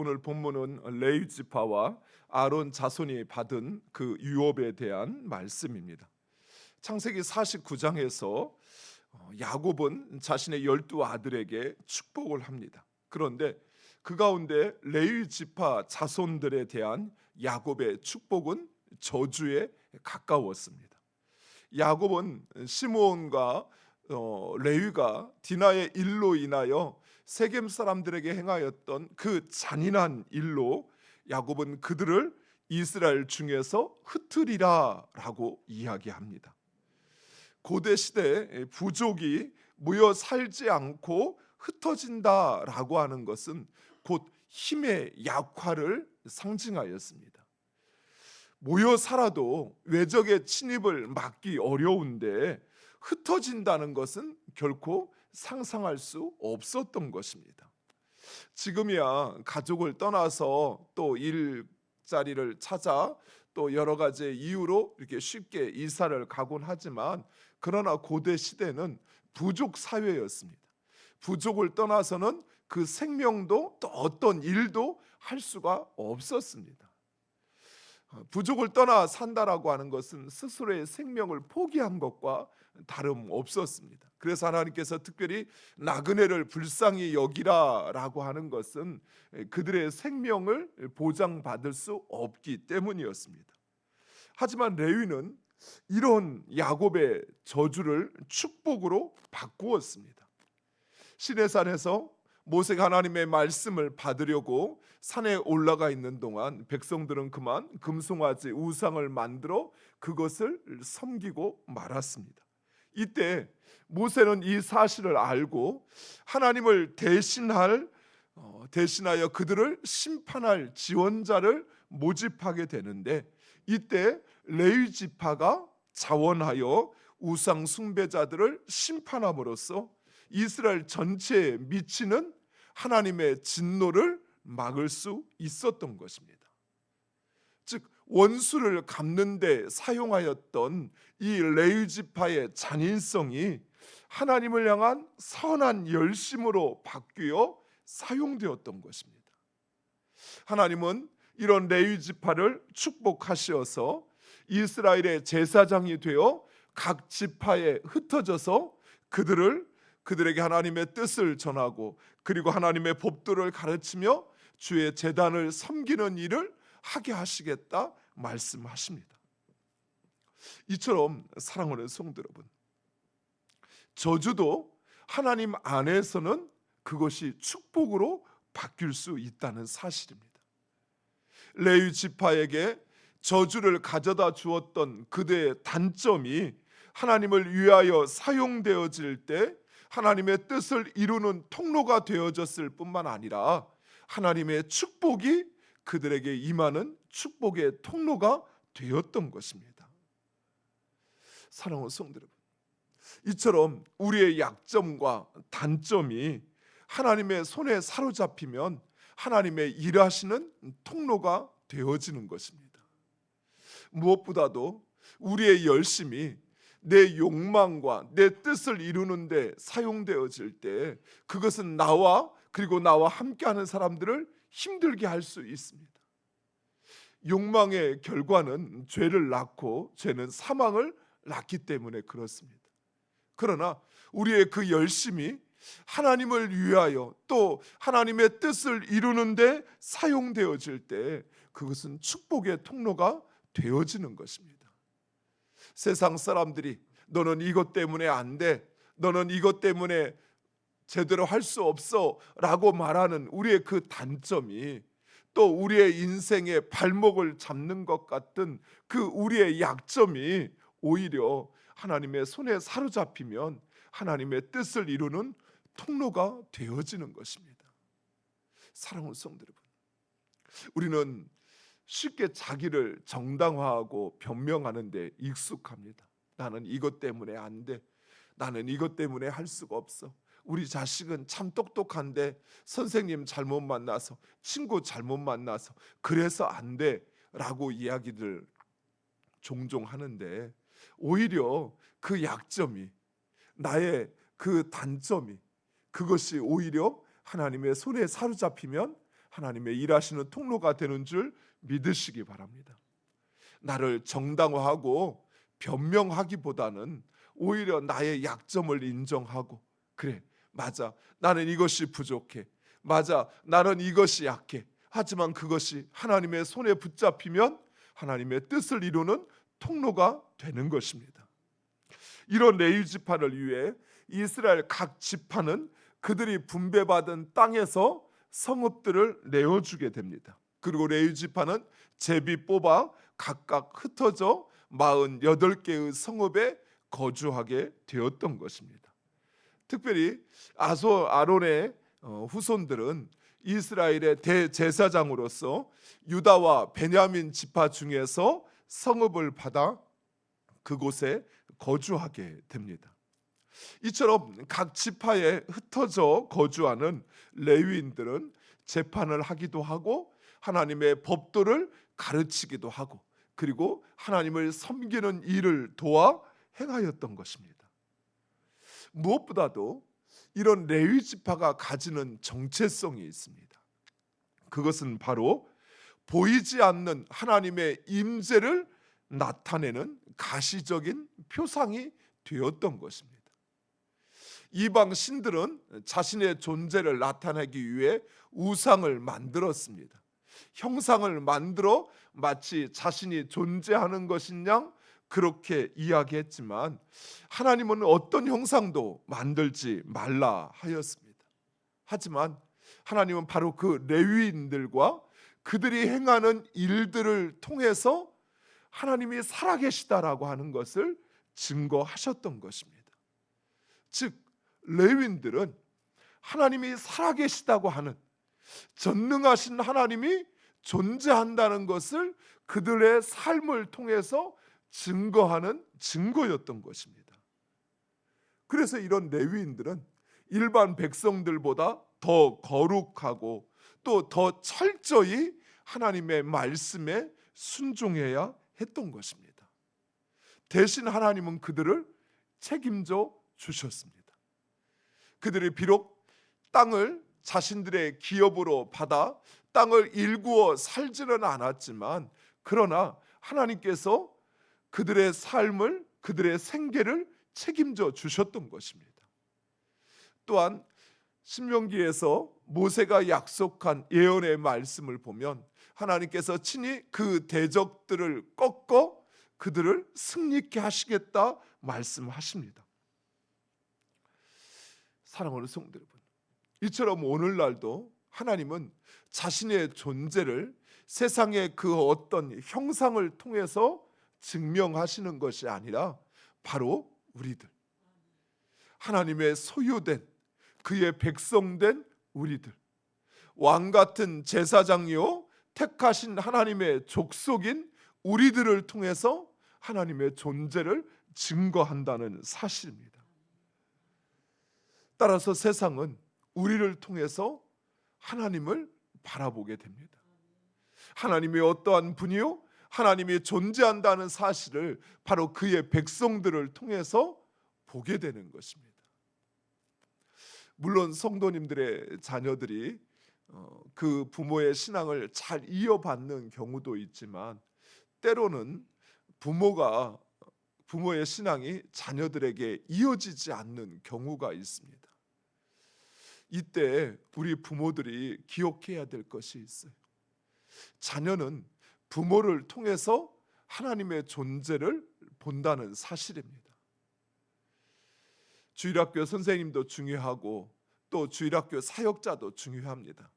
오늘 본문은 레위 지파와 아론 자손이 받은 그 유업에 대한 말씀입니다. 창세기 49장에서 어, 야곱은 자신의 열두 아들에게 축복을 합니다. 그런데 그 가운데 레위 지파 자손들에 대한 야곱의 축복은 저주에 가까웠습니다. 야곱은 시므온과 어, 레위가 디나의 일로 인하여 세겜 사람들에게 행하였던 그 잔인한 일로 야곱은 그들을 이스라엘 중에서 흩으리라라고 이야기합니다. 고대 시대 부족이 모여 살지 않고 흩어진다라고 하는 것은 곧 힘의 약화를 상징하였습니다. 모여 살아도 외적의 침입을 막기 어려운데 흩어진다는 것은 결코 상상할 수 없었던 것입니다. 지금이야 가족을 떠나서 또 일자리를 찾아 또 여러 가지 이유로 이렇게 쉽게 이사를 가곤 하지만 그러나 고대 시대는 부족 사회였습니다. 부족을 떠나서는 그 생명도 또 어떤 일도 할 수가 없었습니다. 어, 부족을 떠나 산다라고 하는 것은 스스로의 생명을 포기한 것과 다름 없었습니다. 그래서 하나님께서 특별히 나그네를 불쌍히 여기라라고 하는 것은 그들의 생명을 보장받을 수 없기 때문이었습니다. 하지만 레위는 이런 야곱의 저주를 축복으로 바꾸었습니다. 시내산에서 모세가 하나님의 말씀을 받으려고 산에 올라가 있는 동안 백성들은 그만 금송아지 우상을 만들어 그것을 섬기고 말았습니다. 이때 모세는 이 사실을 알고 하나님을 대신할 어, 대신하여 그들을 심판할 지원자를 모집하게 되는데 이때 레위 지파가 자원하여 우상 숭배자들을 심판함으로써 이스라엘 전체에 미치는 하나님의 진노를 막을 수 있었던 것입니다. 즉 원수를 갚는데 사용하였던 이 레위 지파의 잔인성이 하나님을 향한 선한 열심으로 바뀌어 사용되었던 것입니다. 하나님은 이런 레위 지파를 축복하시어서 이스라엘의 제사장이 되어 각 지파에 흩어져서 그들을 그들에게 하나님의 뜻을 전하고 그리고 하나님의 법도를 가르치며 주의 재단을 섬기는 일을 하게 하시겠다 말씀하십니다. 이처럼 사랑하는 성도 여러분, 저주도 하나님 안에서는 그것이 축복으로 바뀔 수 있다는 사실입니다. 레위 지파에게 저주를 가져다 주었던 그대의 단점이 하나님을 위하여 사용되어질 때 하나님의 뜻을 이루는 통로가 되어졌을 뿐만 아니라 하나님의 축복이 그들에게 임하는 축복의 통로가 되었던 것입니다. 사랑하는 성도 여러분, 이처럼 우리의 약점과 단점이 하나님의 손에 사로잡히면 하나님의 일하시는 통로가 되어지는 것입니다. 무엇보다도 우리의 열심이 내 욕망과 내 뜻을 이루는데 사용되어질 때 그것은 나와 그리고 나와 함께하는 사람들을 힘들게 할 수 있습니다. 욕망의 결과는 죄를 낳고 죄는 사망을 낳기 때문에 그렇습니다. 그러나 우리의 그 열심이 하나님을 위하여 또 하나님의 뜻을 이루는데 사용되어질 때 그것은 축복의 통로가 되어지는 것입니다. 세상 사람들이 너는 이것 때문에 안 돼. 너는 이것 때문에 제대로 할 수 없어 라고 말하는 우리의 그 단점이 또 우리의 인생의 발목을 잡는 것 같은 그 우리의 약점이 오히려 하나님의 손에 사로잡히면 하나님의 뜻을 이루는 통로가 되어지는 것입니다. 사랑하는 성도 여러분, 우리는 쉽게 자기를 정당화하고 변명하는데 익숙합니다. 나는 이것 때문에 안 돼. 나는 이것 때문에 할 수가 없어. 우리 자식은 참 똑똑한데 선생님 잘못 만나서 친구 잘못 만나서 그래서 안 돼라고 이야기들 종종 하는데 오히려 그 약점이 나의 그 단점이 그것이 오히려 하나님의 손에 사로잡히면 하나님의 일하시는 통로가 되는 줄 믿으시기 바랍니다. 나를 정당화하고 변명하기보다는 오히려 나의 약점을 인정하고 그래 맞아 나는 이것이 부족해 맞아 나는 이것이 약해 하지만 그것이 하나님의 손에 붙잡히면 하나님의 뜻을 이루는 통로가 되는 것입니다. 이런 레위 지파를 위해 이스라엘 각 지파는 그들이 분배받은 땅에서 성읍들을 내어주게 됩니다. 그리고 레위 지파는 제비 뽑아 각각 흩어져 48개의 성읍에 거주하게 되었던 것입니다. 특별히 아소 아론의 어, 후손들은 이스라엘의 대제사장으로서 유다와 베냐민 지파 중에서 성읍을 받아 그곳에 거주하게 됩니다. 이처럼 각 지파에 흩어져 거주하는 레위인들은 재판을 하기도 하고 하나님의 법도를 가르치기도 하고 그리고 하나님을 섬기는 일을 도와 행하였던 것입니다. 무엇보다도 이런 레위 지파가 가지는 정체성이 있습니다. 그것은 바로 보이지 않는 하나님의 임재를 나타내는 가시적인 표상이 되었던 것입니다. 이방 신들은 자신의 존재를 나타내기 위해 우상을 만들었습니다. 형상을 만들어 마치 자신이 존재하는 것인 양 그렇게 이야기했지만 하나님은 어떤 형상도 만들지 말라 하였습니다. 하지만 하나님은 바로 그 레위인들과 그들이 행하는 일들을 통해서 하나님이 살아계시다라고 하는 것을 증거하셨던 것입니다. 즉 레위인들은 하나님이 살아계시다고 하는 전능하신 하나님이 존재한다는 것을 그들의 삶을 통해서 증거하는 증거였던 것입니다. 그래서 이런 레위인들은 일반 백성들보다 더 거룩하고 또 더 철저히 하나님의 말씀에 순종해야 했던 것입니다. 대신 하나님은 그들을 책임져 주셨습니다. 그들이 비록 땅을 자신들의 기업으로 받아 땅을 일구어 살지는 않았지만 그러나 하나님께서 그들의 삶을 그들의 생계를 책임져 주셨던 것입니다. 또한 신명기에서 모세가 약속한 예언의 말씀을 보면 하나님께서 친히 그 대적들을 꺾어 그들을 승리케 하시겠다 말씀하십니다. 사랑하는 성도 여러분, 이처럼 오늘날도 하나님은 자신의 존재를 세상의 그 어떤 형상을 통해서 증명하시는 것이 아니라 바로 우리들. 하나님의 소유된 그의 백성된 우리들. 왕 같은 제사장이요 택하신 하나님의 족속인 우리들을 통해서 하나님의 존재를 증거한다는 사실입니다. 따라서 세상은 우리를 통해서 하나님을 바라보게 됩니다. 하나님이 어떠한 분이요? 하나님이 존재한다는 사실을 바로 그의 백성들을 통해서 보게 되는 것입니다. 물론 성도님들의 자녀들이 어, 그 부모의 신앙을 잘 이어받는 경우도 있지만 때로는 부모가 부모의 신앙이 자녀들에게 이어지지 않는 경우가 있습니다. 이때 우리 부모들이 기억해야 될 것이 있어요. 자녀는 부모를 통해서 하나님의 존재를 본다는 사실입니다. 주일학교 선생님도 중요하고 또 주일학교 사역자도 중요합니다.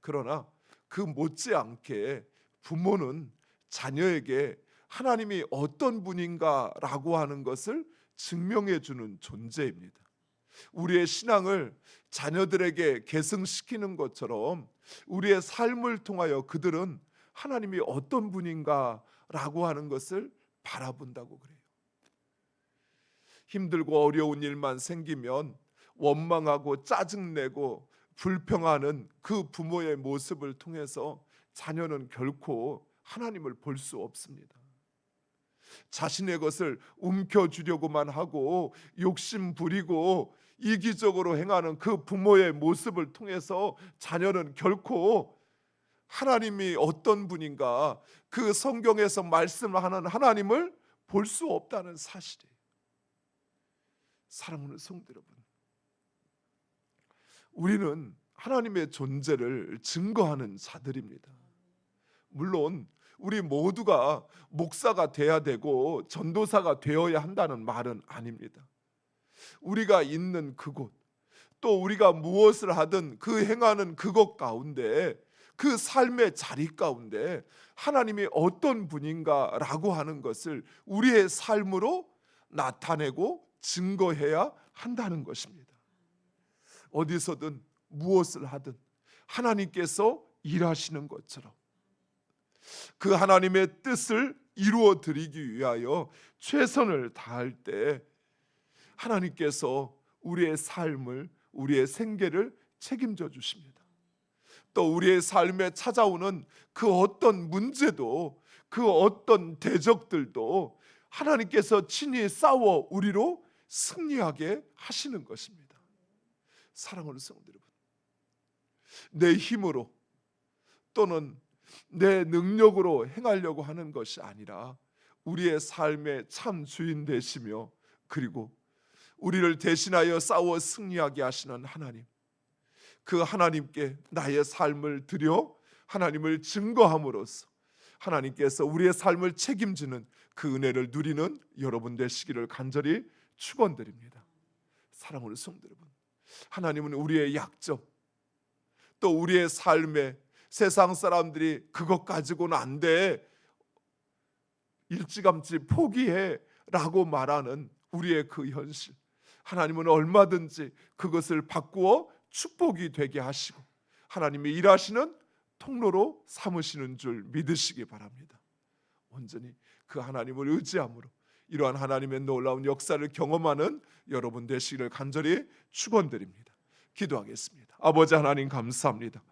그러나 그 못지않게 부모는 자녀에게 하나님이 어떤 분인가라고 하는 것을 증명해 주는 존재입니다. 우리의 신앙을 자녀들에게 계승시키는 것처럼 우리의 삶을 통하여 그들은 하나님이 어떤 분인가라고 하는 것을 바라본다고 그래요. 힘들고 어려운 일만 생기면 원망하고 짜증내고 불평하는 그 부모의 모습을 통해서 자녀는 결코 하나님을 볼 수 없습니다. 자신의 것을 움켜쥐려고만 하고 욕심 부리고 이기적으로 행하는 그 부모의 모습을 통해서 자녀는 결코 하나님이 어떤 분인가 그 성경에서 말씀하는 하나님을 볼 수 없다는 사실이에요. 사랑하는 성도 여러분, 우리는 하나님의 존재를 증거하는 자들입니다. 물론 우리 모두가 목사가 돼야 되고 전도사가 되어야 한다는 말은 아닙니다. 우리가 있는 그곳 또 우리가 무엇을 하든 그 행하는 그것 가운데 그 삶의 자리 가운데 하나님이 어떤 분인가라고 하는 것을 우리의 삶으로 나타내고 증거해야 한다는 것입니다. 어디서든 무엇을 하든 하나님께서 일하시는 것처럼 그 하나님의 뜻을 이루어 드리기 위하여 최선을 다할 때 하나님께서 우리의 삶을 우리의 생계를 책임져 주십니다. 또 우리의 삶에 찾아오는 그 어떤 문제도 그 어떤 대적들도 하나님께서 친히 싸워 우리로 승리하게 하시는 것입니다. 사랑하는 성도 여러분. 내 힘으로 또는 내 능력으로 행하려고 하는 것이 아니라 우리의 삶의 참 주인 되시며 그리고 우리를 대신하여 싸워 승리하게 하시는 하나님. 그 하나님께 나의 삶을 드려 하나님을 증거함으로써 하나님께서 우리의 삶을 책임지는 그 은혜를 누리는 여러분 되시기를 간절히 축원드립니다. 사랑하는 성도 여러분. 하나님은 우리의 약점 또 우리의 삶에 세상 사람들이 그것 가지고는 안 돼. 일찌감치 포기해라고 말하는 우리의 그 현실. 하나님은 얼마든지 그것을 바꾸어 축복이 되게 하시고 하나님이 일하시는 통로로 삼으시는 줄 믿으시기 바랍니다. 온전히 그 하나님을 의지함으로 이러한 하나님의 놀라운 역사를 경험하는 여러분 되시기를 간절히 축원드립니다. 기도하겠습니다. 아버지 하나님 감사합니다.